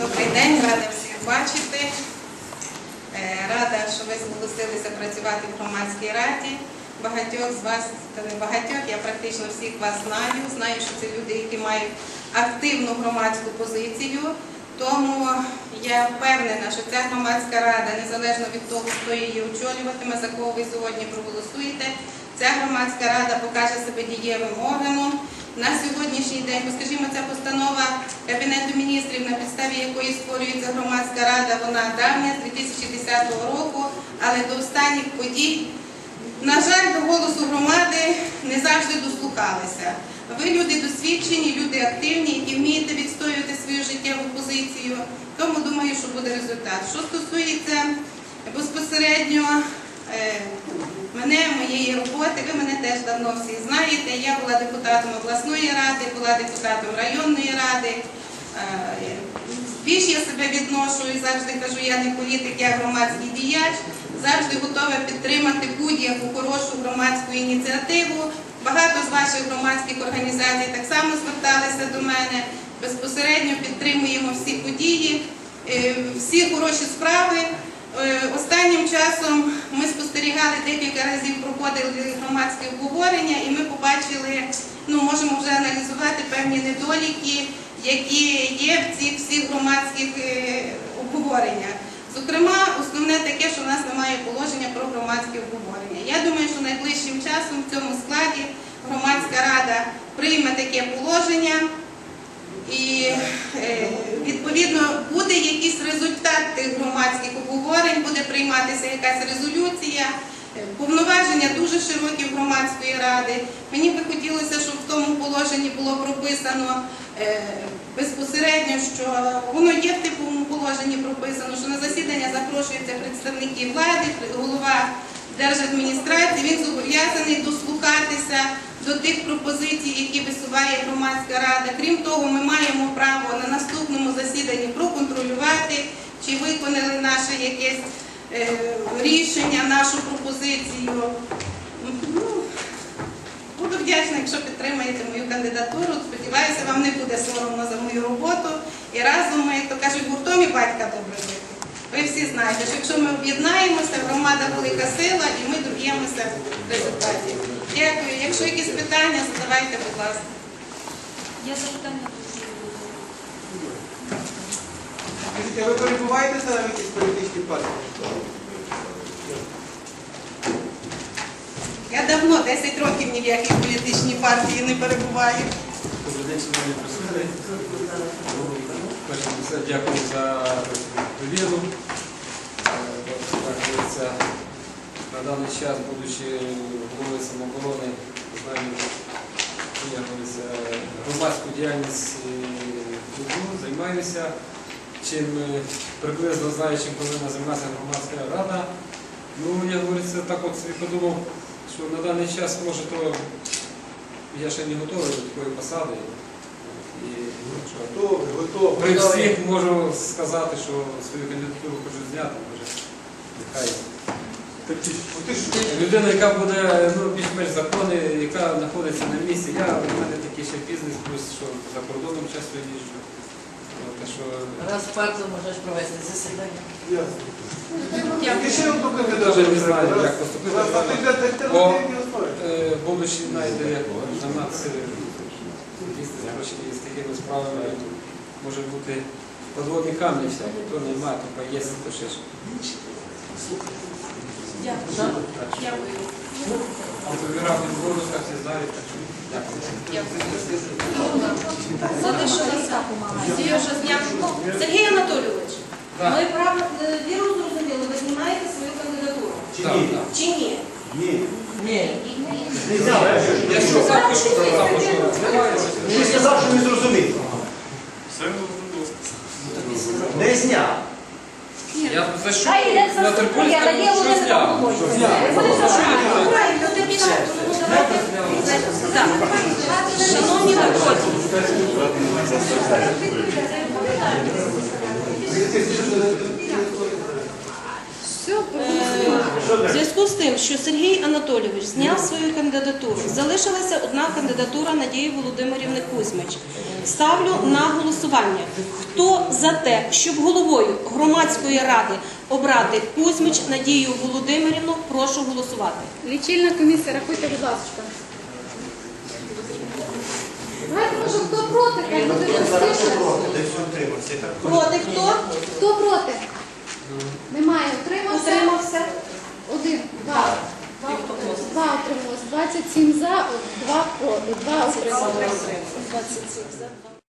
Добрий день, рада всіх бачити. Е, Рада, що ви зголосилися працювати в громадській раді. Багатьох з вас, та не багатьох, я практично всіх вас знаю. Знаю, що це люди, які мають активну громадську позицію. Тому я впевнена, що ця громадська рада, незалежно від того, хто її очолюватиме, за кого ви сьогодні проголосуєте, ця громадська рада покаже себе дієвим органом. На сьогоднішній день, скажімо, ця постанова Кабінету міністрів, на підставі якої створюється громадська рада, вона давня з 2010 року, але до останніх подій, на жаль, до голосу громади не завжди дослухалися. Ви люди досвідчені, люди активні, які вмієте відстоювати свою життєву позицію. Тому думаю, що буде результат. Що стосується безпосередньо е, мене, моєї роботи, ви мене теж давно всі знаєте. Я була депутатом обласної ради, була депутатом районної ради. Е, Більш я себе відношу і завжди кажу, я не політик, я громадський діяч, завжди готова підтримати будь-яку хорошу громадську ініціативу. Багато з ваших громадських організацій так само зверталися до мене. Безпосередньо підтримуємо всі події, е, всі хороші справи. Е, Останнім часом ми спостерігали декілька разів, проходили громадські обговорення, і ми побачили, ну можемо вже аналізувати певні недоліки, які є в цих всіх громадських е, обговореннях. Зокрема, основне таке, що в нас немає положення про громадські обговорення. Я думаю, що найближчим часом в цьому складі громадська рада прийме таке положення. І е, відповідно буде якийсь результат тих громадських обговорень, буде прийматися якась резолюція. Повноваження дуже широкі в громадської ради. Мені би хотілося, щоб в тому положенні було прописано безпосередньо, що воно є в типовому положенні прописано, що на засідання запрошуються представники влади, голова держадміністрації. Він зобов'язаний дослухатися до тих пропозицій, які висуває громадська рада. Крім того, ми маємо право на наступному засіданні проконтролювати, чи виконали наше якесь е, рішення, нашу пропозицію. Вдячна, якщо підтримаєте мою кандидатуру. Сподіваюся, вам не буде соромно за мою роботу. І разом ми, то кажуть, гуртом і батька добре жити. Ви всі знаєте, що якщо ми об'єднаємося, громада велика сила і ми доб'ємося результатів. Дякую. Якщо якісь питання, задавайте, будь ласка. Я запитання. Скажіть, а ви перебуваєте зараз в якійсь політичній партії? Я давно, 10 років ні в якій політичній партії не перебуваю. Дякую за довіру. На даний час, будучи головою самооборони, громадську діяльність е, займаюся. Чим е, приблизно знаю, чим повинна займатися громадська рада. Ну, я говориться, так от собі подумав, що на даний час може то я ще не готовий до такої посади. І ну, що, при всіх можу сказати, що свою кандидатуру хочу зняти, може, нехай. Ну, ти ж Людина, яка буде ну, більш-менш закони, яка знаходиться на місці. Я, у мене такий ще бізнес, плюс що за кордоном часто їжджу. Що Раз в квартал можеш провести засідання. ясно. Ти ще одну Даже кандидатуру. не знаю, як поступити. раз на будучи знайде нас з такими справами може бути подводні камні всякі, то немає, то поїсть, то ще що. Дякую. За те, що вас Сережа. Сергій Анатолійович, ми правильно е, віру зрозуміли, ви знімаєте свою кандидатуру? Чи ні? Ні. Ні. Я що. Він сказав, що не зрозумів. Не зняв. Я за що на за Терпольському що зняв? Павлович. Що зняв? Правильно, тобі на- ну, давайте. Так. Шановні народні, Все, е, в зв'язку з тим, що Сергій Анатолійович зняв свою кандидатуру, залишилася одна кандидатура Надії Володимирівни Кузьмич. Ставлю на голосування. Хто за те, щоб головою громадської ради обрати Кузьмич Надію Володимирівну, прошу голосувати. Лічильна комісія, рахуйте, будь ласка. Давайте, може, хто проти, хай буде простіше. Проти хто? Хто проти? Немає. Утримався? Утримався? Один. Два. Два, два утрималось. 27 за, два. Два отрималось. 27 за.